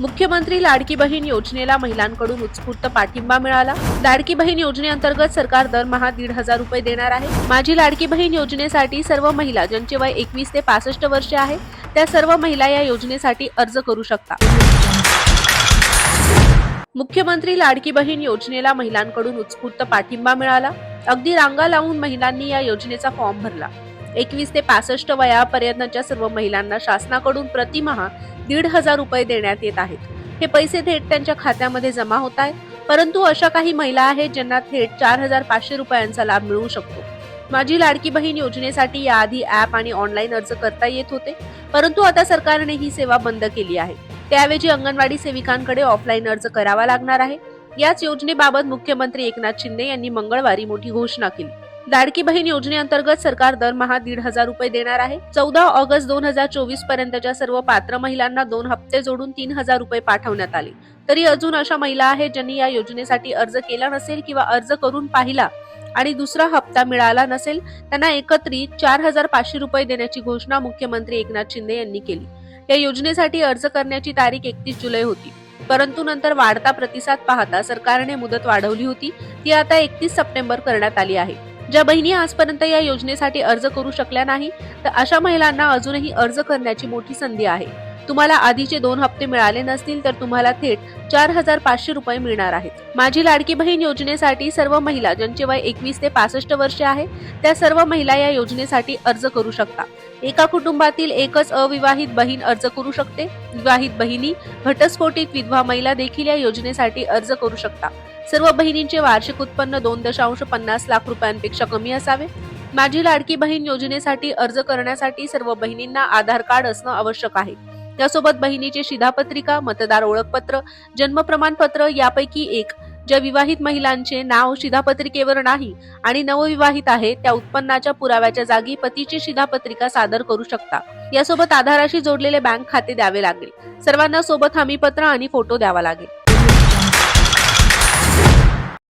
मुख्यमंत्री लाडकी बहीण योजनेला महिलांकडून उत्स्फूर्त पाठिंबा मिळाला. लाडकी बहीण योजनेअंतर्गत सरकार दरमहा दीड हजार रुपये देणार आहे. माझी लाडकी बहीण योजनेसाठी सर्व महिला ज्यांचे वय एकवीस ते पासष्ट वर्षे आहे त्या सर्व महिला या योजनेसाठी अर्ज करू शकता. मुख्यमंत्री लाडकी बहीण योजनेला महिलांकडून उत्स्फूर्त पाठिंबा मिळाला. अगदी रांगा लावून महिलांनी या योजनेचा फॉर्म भरला. एकवीस ते पासष्ट वयापर्यंतच्या सर्व महिलांना शासनाकडून प्रतिमहा दीड हजार रुपये देण्यात येत आहेत. हे पैसे थेट त्यांच्या खात्यामध्ये जमा होत आहेत परंतु अशा काही महिला आहेत ज्यांना थेट चार हजार पाचशे रुपयांचा लाभ मिळू शकतो. माझी लाडकी बहीण योजनेसाठी याआधी ॲप आणि ऑनलाईन अर्ज करता येत होते परंतु आता सरकारने ही सेवा बंद केली आहे. त्याऐवजी अंगणवाडी सेविकांकडे ऑफलाईन अर्ज करावा लागणार आहे. याच योजनेबाबत मुख्यमंत्री एकनाथ शिंदे यांनी मंगळवारी मोठी घोषणा केली. लाडकी बहीण योजनेअंतर्गत सरकार दरमहा दीड हजार रुपये देणार आहे. चौदा ऑगस्ट दोन हजार चोवीस पर्यंतच्या सर्व पात्र महिलांना दोन हप्ते जोडून तीन हजार रुपये पाठवण्यात आले. तरी अजून अशा महिला आहेत ज्यांनी या योजनेसाठी अर्ज केला नसेल किंवा अर्ज करून पाहिला आणि दुसरा हप्ता मिळाला नसेल त्यांना एकत्रित चार हजार पाचशे रुपये देण्याची घोषणा मुख्यमंत्री एकनाथ शिंदे यांनी केली. या योजनेसाठी अर्ज करण्याची तारीख एकतीस जुलै होती. परंतु नंतर वाढता प्रतिसाद पाहता सरकारने मुदत वाढवली होती. ती आता एकतीस सप्टेंबर करण्यात आली आहे. ज्या बहिणी आजपर्यंत या योजनेसाठी अर्ज करू शकल्या नाही तर अशा महिलांना अजूनही अर्ज करण्याची मोठी संधी आहे. तुम्हाला आधीचे दोन हप्ते मिळाले नसतील तर तुम्हाला थेट चार हजार पाचशे रुपये मिळणार आहेत. माझी लाडकी बहीण योजनेसाठी सर्व महिला ज्यांचे वय एकवीस ते पासष्ट वर्षे आहे त्या सर्व महिला या योजनेसाठी अर्ज करू शकता. एका कुटुंबातील एकच अविवाहित बहीण अर्ज करू शकते. विवाहित बहिणी घटस्फोटित विधवा महिला देखील या योजनेसाठी अर्ज करू शकता. सर्व बहिणींचे वार्षिक उत्पन्न दोन दशांश पन्नास लाख रुपयांपेक्षा कमी असावे. माझी लाडकी बहीण योजनेसाठी अर्ज करण्यासाठी सर्व बहिणींना आधार कार्ड असणं आवश्यक आहे. त्यासोबत बहिणीची शिधापत्रिका मतदार ओळखपत्र जन्म प्रमाणपत्र यापैकी एक. ज्या विवाहित महिलांचे नाव शिधापत्रिकेवर नाही आणि नवविवाहित आहे त्या उत्पन्नाच्या पुराव्याच्या जागी पतीची शिधापत्रिका सादर करू शकता. यासोबत आधाराशी जोडलेले बँक खाते द्यावे लागेल. सर्वांना सोबत हमीपत्र आणि फोटो द्यावा लागेल.